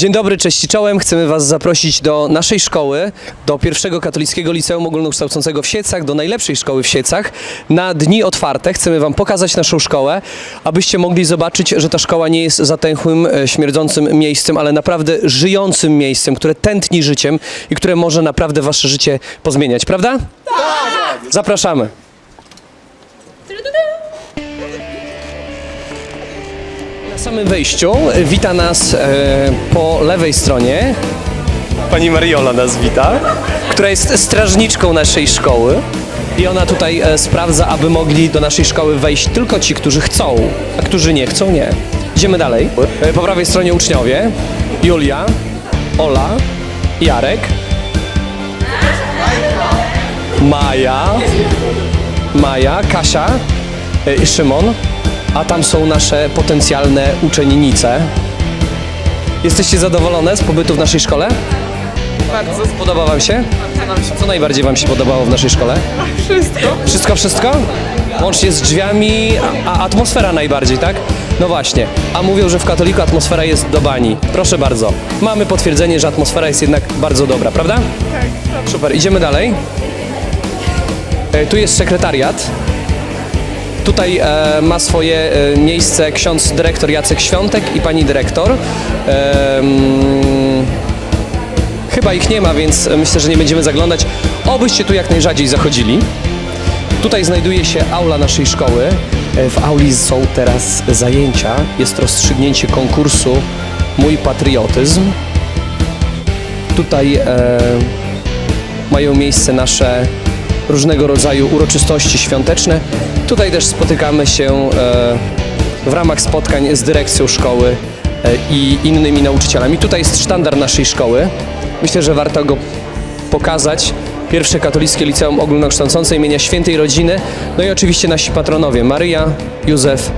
Dzień dobry, cześć i czołem. Chcemy Was zaprosić do naszej szkoły, do pierwszego katolickiego liceum ogólnokształcącego w Siecach, do najlepszej szkoły w Siecach. Na dni otwarte chcemy Wam pokazać naszą szkołę, abyście mogli zobaczyć, że ta szkoła nie jest zatęchłym, e, śmierdzącym miejscem, ale naprawdę żyjącym miejscem, które tętni życiem i które może naprawdę Wasze życie pozmieniać, prawda? Tak! Zapraszamy. Samym wejściu wita nas e, po lewej stronie pani Mariola nas wita, która jest strażniczką naszej szkoły. I ona tutaj e, sprawdza, aby mogli do naszej szkoły wejść tylko ci, którzy chcą, a którzy nie chcą, nie. Idziemy dalej. E, po prawej stronie uczniowie. Julia, Ola, Jarek, Maja, Maja, Kasia i Szymon. A tam są nasze potencjalne uczennice. Jesteście zadowolone z pobytu w naszej szkole? Bardzo. Podoba Wam się? Co najbardziej Wam się podobało w naszej szkole? Wszystko. Wszystko, wszystko? Łącznie z drzwiami, a a atmosfera najbardziej, tak? No właśnie, a mówią, że w katoliku atmosfera jest do bani. Proszę bardzo. Mamy potwierdzenie, że atmosfera jest jednak bardzo dobra, prawda? Tak. Super, idziemy dalej. E, Tu jest sekretariat. Tutaj e, ma swoje e, miejsce ksiądz dyrektor Jacek Świątek i pani dyrektor. Em, chyba ich nie ma, więc myślę, że nie będziemy zaglądać. Obyście tu jak najrzadziej zachodzili. Tutaj znajduje się aula naszej szkoły. E, W auli są teraz zajęcia. Jest rozstrzygnięcie konkursu Mój Patriotyzm. Tutaj e, mają miejsce nasze różnego rodzaju uroczystości świąteczne. Tutaj też spotykamy się e, w ramach spotkań z dyrekcją szkoły e, i innymi nauczycielami. Tutaj jest sztandar naszej szkoły. Myślę, że warto go pokazać. Pierwsze katolickie liceum ogólnokształcące imienia Świętej Rodziny. No i oczywiście nasi patronowie Maryja, Józef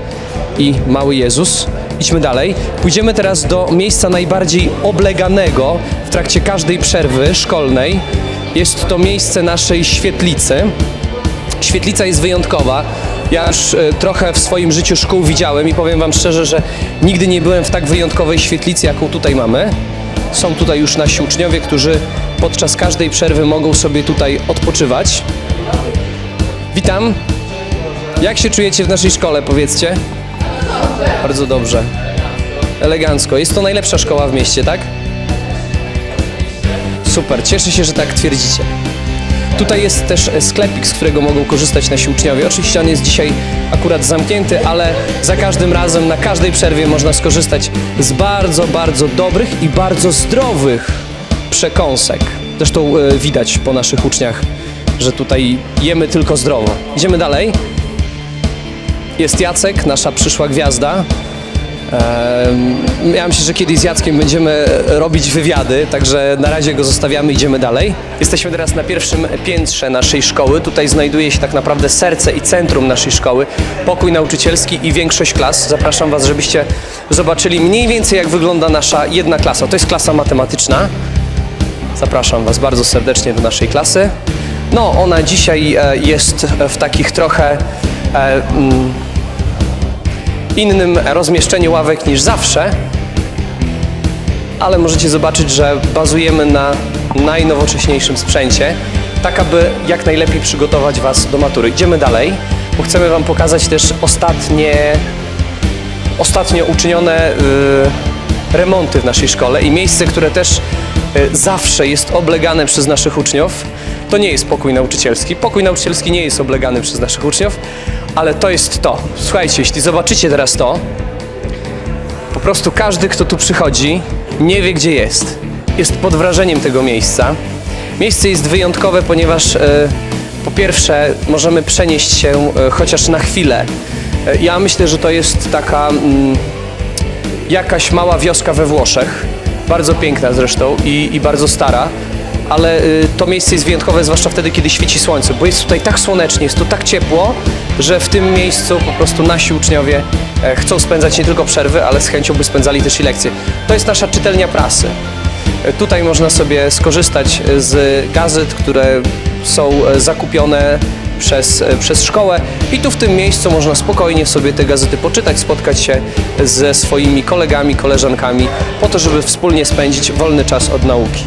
i Mały Jezus. Idźmy dalej. Pójdziemy teraz do miejsca najbardziej obleganego w trakcie każdej przerwy szkolnej. Jest to miejsce naszej świetlicy. Świetlica jest wyjątkowa. Ja już e, trochę w swoim życiu szkół widziałem i powiem Wam szczerze, że nigdy nie byłem w tak wyjątkowej świetlicy, jaką tutaj mamy. Są tutaj już nasi uczniowie, którzy podczas każdej przerwy mogą sobie tutaj odpoczywać. Witam. Jak się czujecie w naszej szkole, powiedzcie? Bardzo dobrze. Elegancko. Jest to najlepsza szkoła w mieście, tak? Super, cieszę się, że tak twierdzicie. Tutaj jest też e, sklepik, z którego mogą korzystać nasi uczniowie. Oczywiście on jest dzisiaj akurat zamknięty, ale za każdym razem, na każdej przerwie można skorzystać z bardzo, bardzo dobrych i bardzo zdrowych przekąsek. Zresztą e, widać po naszych uczniach, że tutaj jemy tylko zdrowo. Idziemy dalej. Jest Jacek, nasza przyszła gwiazda. Ja myślę, że kiedyś z Jackiem będziemy robić wywiady, także na razie go zostawiamy, idziemy dalej. Jesteśmy teraz na pierwszym piętrze naszej szkoły. Tutaj znajduje się tak naprawdę serce i centrum naszej szkoły, pokój nauczycielski i większość klas. Zapraszam Was, żebyście zobaczyli mniej więcej jak wygląda nasza jedna klasa. To jest klasa matematyczna. Zapraszam Was bardzo serdecznie do naszej klasy. No, ona dzisiaj e, jest w takich trochę e, mm, innym rozmieszczeniu ławek niż zawsze, ale możecie zobaczyć, że bazujemy na najnowocześniejszym sprzęcie, tak aby jak najlepiej przygotować Was do matury. Idziemy dalej, bo chcemy Wam pokazać też ostatnie, ostatnio uczynione y, remonty w naszej szkole i miejsce, które też y, zawsze jest oblegane przez naszych uczniów. To nie jest pokój nauczycielski. Pokój nauczycielski nie jest oblegany przez naszych uczniów, ale to jest to. Słuchajcie, jeśli zobaczycie teraz to, po prostu każdy, kto tu przychodzi, nie wie, gdzie jest. Jest pod wrażeniem tego miejsca. Miejsce jest wyjątkowe, ponieważ e, po pierwsze możemy przenieść się e, chociaż na chwilę. E, ja myślę, że to jest taka mm, jakaś mała wioska we Włoszech, bardzo piękna zresztą i, i bardzo stara, ale y, to miejsce jest wyjątkowe, zwłaszcza wtedy, kiedy świeci słońce, bo jest tutaj tak słonecznie, jest tu tak ciepło, że w tym miejscu po prostu nasi uczniowie e, chcą spędzać nie tylko przerwy, ale z chęcią by spędzali też i lekcje. To jest nasza czytelnia prasy. E, Tutaj można sobie skorzystać z gazet, które są e, zakupione przez, e, przez szkołę i tu w tym miejscu można spokojnie sobie te gazety poczytać, spotkać się ze swoimi kolegami, koleżankami po to, żeby wspólnie spędzić wolny czas od nauki.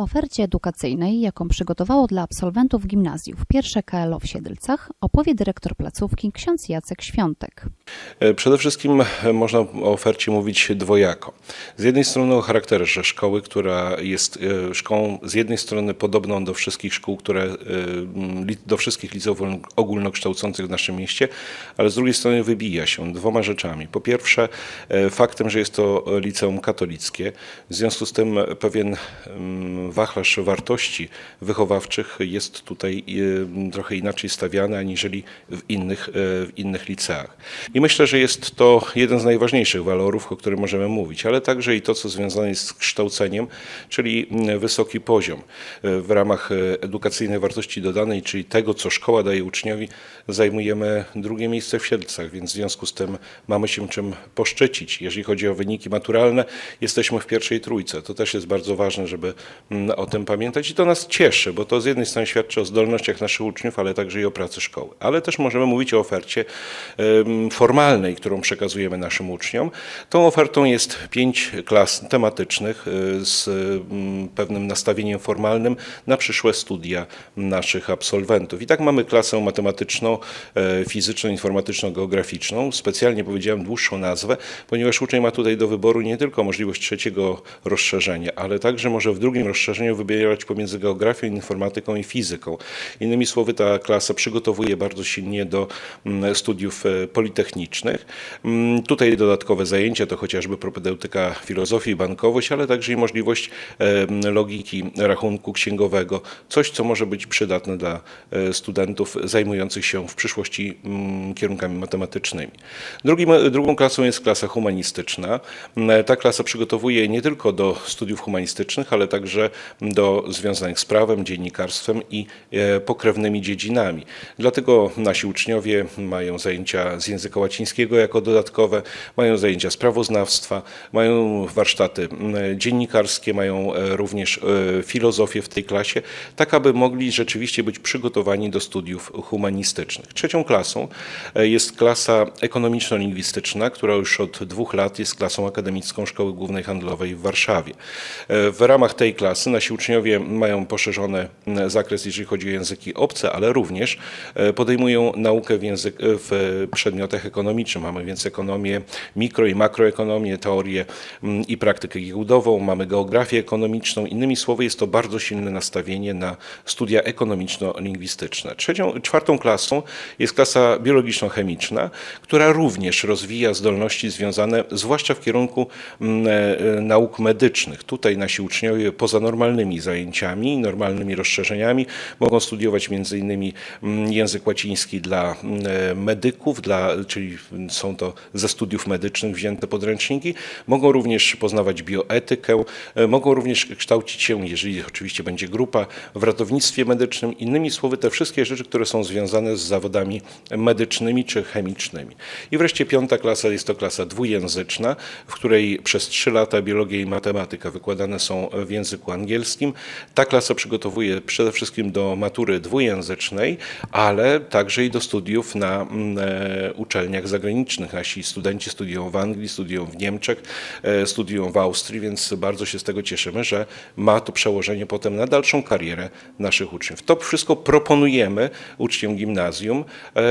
Ofercie edukacyjnej, jaką przygotowało dla absolwentów gimnazjów pierwsze KLO w Siedlcach, opowie dyrektor placówki ksiądz Jacek Świątek. E, Przede wszystkim e, można o ofercie mówić dwojako. Z jednej strony o charakterze szkoły, która jest e, szkołą z jednej strony podobną do wszystkich szkół, które, do wszystkich liceów ogólnokształcących w naszym mieście, ale z drugiej strony wybija się dwoma rzeczami. Po pierwsze faktem, że jest to liceum katolickie, w związku z tym pewien wachlarz wartości wychowawczych jest tutaj e, trochę inaczej stawiany aniżeli w innych, e, w innych liceach. I myślę, że jest to jeden z najważniejszych walorów, o którym możemy mówić, ale także i to, co związane jest z kształceniem, czyli mm, wysoki poziom. W ramach edukacyjnej wartości dodanej, czyli tego, co szkoła daje uczniowi, zajmujemy drugie miejsce w Siedlcach, więc w związku z tym mamy się czym poszczycić. Jeżeli chodzi o wyniki maturalne, jesteśmy w pierwszej trójce. To też jest bardzo ważne, żeby mm, o tym pamiętać i to nas cieszy, bo to z jednej strony świadczy o zdolnościach naszych uczniów, ale także i o pracy szkoły. Ale też możemy mówić o ofercie formalnej, którą przekazujemy naszym uczniom. Tą ofertą jest pięć klas tematycznych y, z mm, pewnym nastawieniem formalnym na przyszłe studia naszych absolwentów. I tak mamy klasę matematyczną, e, fizyczną, informatyczno-geograficzną. Specjalnie powiedziałem dłuższą nazwę, ponieważ uczeń ma tutaj do wyboru nie tylko możliwość trzeciego rozszerzenia, ale także może w drugim rozszerzeniu wybierać pomiędzy geografią, informatyką i fizyką. Innymi słowy, ta klasa przygotowuje bardzo silnie do mm, studiów e, politechnicznych. Mm, Tutaj dodatkowe zajęcia to chociażby propedeutyka filozofii bankowość, ale także i możliwość em, logiki rachunku księgowego, coś co może być przydatne dla e, studentów zajmujących się w przyszłości mm, kierunkami matematycznymi. Drugim, drugą klasą jest klasa humanistyczna. Mm, Ta klasa przygotowuje nie tylko do studiów humanistycznych, ale także do związanych z prawem, dziennikarstwem i e, pokrewnymi dziedzinami. Dlatego nasi uczniowie mają zajęcia z języka łacińskiego jako dodatkowe, mają zajęcia z prawoznawstwa, mają warsztaty dziennikarskie, mają e, również e, filozofię w tej klasie, tak aby mogli rzeczywiście być przygotowani do studiów humanistycznych. Trzecią klasą jest klasa ekonomiczno-lingwistyczna, która już od dwóch lat jest klasą akademicką Szkoły Głównej Handlowej w Warszawie. W ramach tej klasy nasi uczniowie mają poszerzony zakres, jeżeli chodzi o języki obce, ale również e, podejmują naukę w, język, w przedmiotach ekonomicznych. Mamy więc ekonomię, mikro i makroekonomię, teorię i praktykę giełdową, mamy geografię ekonomiczną. Innymi słowy, jest to bardzo silne nastawienie na studia ekonomiczno-lingwistyczne. Trzecią, czwartą klasą jest klasa biologiczno-chemiczna, która również rozwija zdolności związane, zwłaszcza w kierunku e, nauk medycznych. Tutaj nasi uczniowie poza normalnymi zajęciami, normalnymi rozszerzeniami mogą studiować m.in. mm, język łaciński dla mm, medyków, dla, czyli są to ze studiów medycznych wzięte podręczniki. Mogą również poznawać bioetykę, e, mogą również kształcić się, jeżeli oczywiście będzie grupa, w ratownictwie medycznym. Innymi słowy, te wszystkie rzeczy, które są związane z zawodami medycznymi czy chemicznymi. I wreszcie piąta klasa jest to klasa dwujęzyczna, w której przez trzy lata biologia i matematyka wykładane są w języku angielskim. Ta klasa przygotowuje przede wszystkim do matury dwujęzycznej, ale także i do studiów na mm, e, uczelniach zagranicznych. Nasi studenci studiują w Anglii, studiują w Niemczech, e, studiują w Austrii, więc bardzo się z tego cieszymy, że ma to przełożenie potem na dalszą karierę naszych uczniów. To wszystko proponujemy uczniom gimnazjum, e,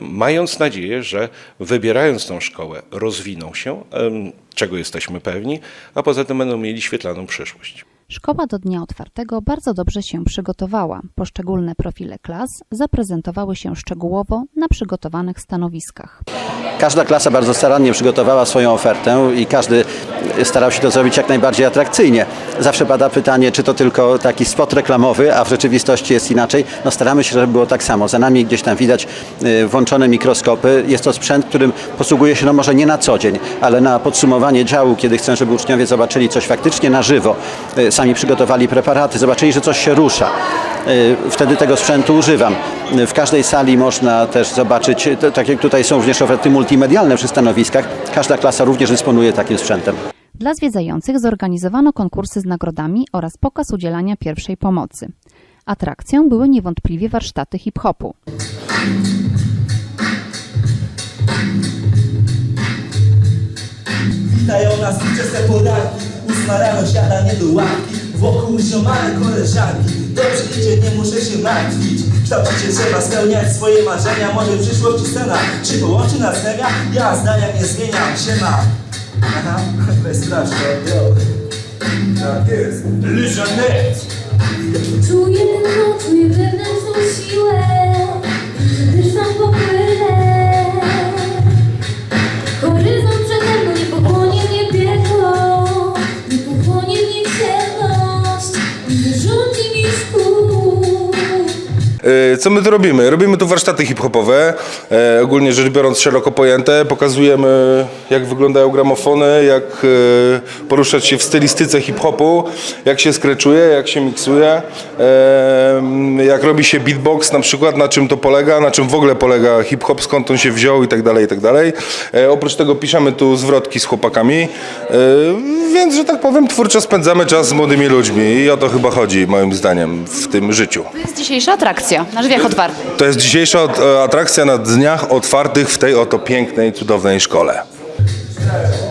mając nadzieję, że wybierając tą szkołę rozwiną się, czego jesteśmy pewni, a poza tym będą mieli świetlaną przyszłość. Szkoła do dnia otwartego bardzo dobrze się przygotowała. Poszczególne profile klas zaprezentowały się szczegółowo na przygotowanych stanowiskach. Każda klasa bardzo starannie przygotowała swoją ofertę i każdy starał się to zrobić jak najbardziej atrakcyjnie. Zawsze pada pytanie, czy to tylko taki spot reklamowy, a w rzeczywistości jest inaczej. No staramy się, żeby było tak samo. Za nami gdzieś tam widać y, włączone mikroskopy. Jest to sprzęt, którym posługuje się no może nie na co dzień, ale na podsumowanie działu, kiedy chcę, żeby uczniowie zobaczyli coś faktycznie na żywo. Sami przygotowali preparaty, zobaczyli, że coś się rusza. Y, Wtedy tego sprzętu używam. W każdej sali można też zobaczyć, to- tak jak tutaj są również oferty multimedialne przy stanowiskach, każda klasa również dysponuje takim sprzętem. Dla zwiedzających zorganizowano konkursy z nagrodami oraz pokaz udzielania pierwszej pomocy. Atrakcją były niewątpliwie warsztaty hip-hopu. Witają nas wczesne poranki Ósma rano siadanie do ławki Wokół ziomale koleżanki. Dobrze idzie, nie muszę się martwić. Kształcić trzeba spełniać swoje marzenia. Może w przyszłości scena Czy połączy nas chemia? Ja zdania nie zmieniam Siema. Aha, bez straszno, yo Tak jest. Leżanet Czuję tętno, czuję wewnętrzną siłę Wyszłam po Co my tu robimy? Robimy tu warsztaty hip-hopowe, e, ogólnie rzecz biorąc szeroko pojęte. Pokazujemy jak wyglądają gramofony, jak e, poruszać się w stylistyce hip-hopu, jak się skreczuje, jak się miksuje, e, jak robi się beatbox na przykład, na czym to polega, na czym w ogóle polega hip-hop, skąd on się wziął i tak dalej, i tak dalej. E, Oprócz tego piszemy tu zwrotki z chłopakami, e, więc, że tak powiem, twórczo spędzamy czas z młodymi ludźmi i o to chyba chodzi, moim zdaniem, w tym życiu. To jest dzisiejsza atrakcja drzwiach otwartych. To jest dzisiejsza e, atrakcja na dniach otwartych w tej oto pięknej, cudownej szkole.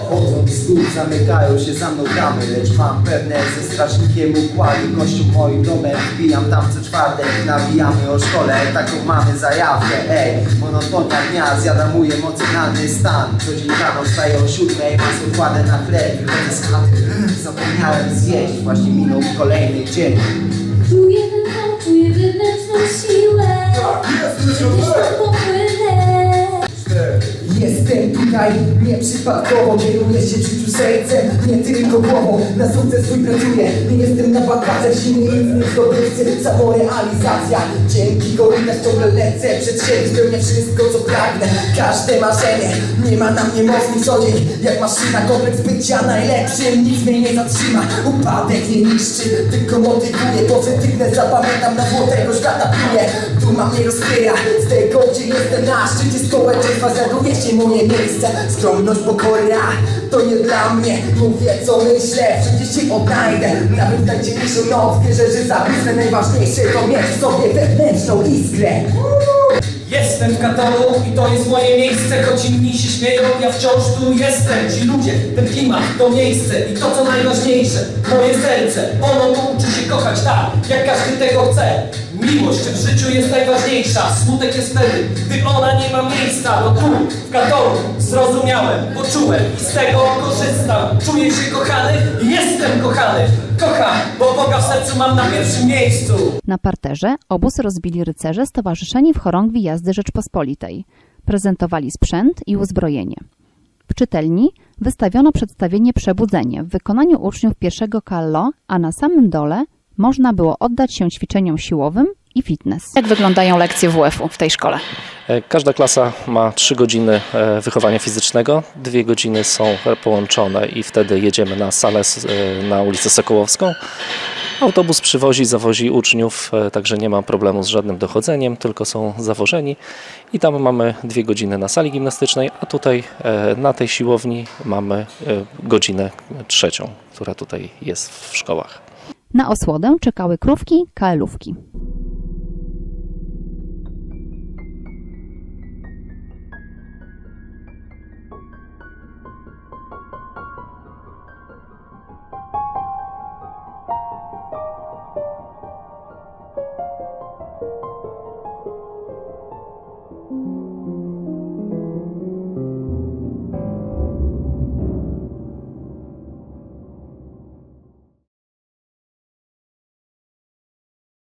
Chodzą z zamykają się za mną bramy Lecz mam pewne ze strażnikiem układy Kościół moim domem, wbijam tam co czwartek Nawijamy o szkole, taką mamy zajawkę. Ej, monotonia dnia zjada mój emocjonalny stan. Co dzień rano wstaję o siódmej Masło kładę na chleb, wychodzę z chaty. Zapomniałem zjeść, właśnie minął kolejny dzień. Czuję tętno, czuję wewnętrzną siłę Wyszłam po płynę Jestem tutaj nieprzypadkowo Kieruję się w życiu sercem, nie tylko głową. Na sukces swój pracuję, nie jestem na wakacjach Silny instynkt zdobywcy, samorealizacja Dzięki korytarz ciągle lecę Przed siebie spełnię wszystko co pragnę. Każde marzenie, nie ma na mnie mocnych co dzień. Jak maszyna, kompleks bycia najlepszym Nic mnie nie zatrzyma, upadek nie niszczy Tylko motywuje, pozytywne zapamiętam Na złotego świata pluję Duma mnie rozkryja, z tego gdzie jestem na szczycie społeczeństwa Znajduje się moje miejsce, skromność, pokora To nie dla mnie, mówię co myślę Wszędzie się odnajdę, nawet w najciemniejszą noc Wierzę, że zabłysnę najważniejsze To mieć w sobie wewnętrzną iskrę. Jestem w Kataru i to jest moje miejsce. Choć inni się śmieją, ja wciąż tu jestem. Ci ludzie, ten klimat, to miejsce I to co najważniejsze, moje serce. Ono uczy się kochać tak, jak każdy tego chce Miłość w życiu jest najważniejsza. Smutek jest wtedy, gdy ona nie ma miejsca. Bo tu, w Kataru, zrozumiałem, poczułem I z tego korzystam. Czuję się kochany, jestem kochany. Kocham, bo Boga w sercu mam na pierwszym miejscu. Na parterze obóz rozbili rycerze stowarzyszeni w chorągwi jazdy Rzeczpospolitej. Prezentowali sprzęt i uzbrojenie. W czytelni wystawiono przedstawienie Przebudzenie w wykonaniu uczniów pierwszego Kallo, a na samym dole można było oddać się ćwiczeniom siłowym i fitness. Jak wyglądają lekcje WF-u w tej szkole? E, Każda klasa ma 3 godziny e, wychowania fizycznego, dwie godziny są połączone i wtedy jedziemy na salę e, na ulicę Sokołowską. Autobus przywozi, zawozi uczniów, także nie ma problemu z żadnym dochodzeniem, tylko są zawożeni i tam mamy dwie godziny na sali gimnastycznej, a tutaj na tej siłowni mamy godzinę trzecią, która tutaj jest w szkołach. Na osłodę czekały krówki KL-ówki.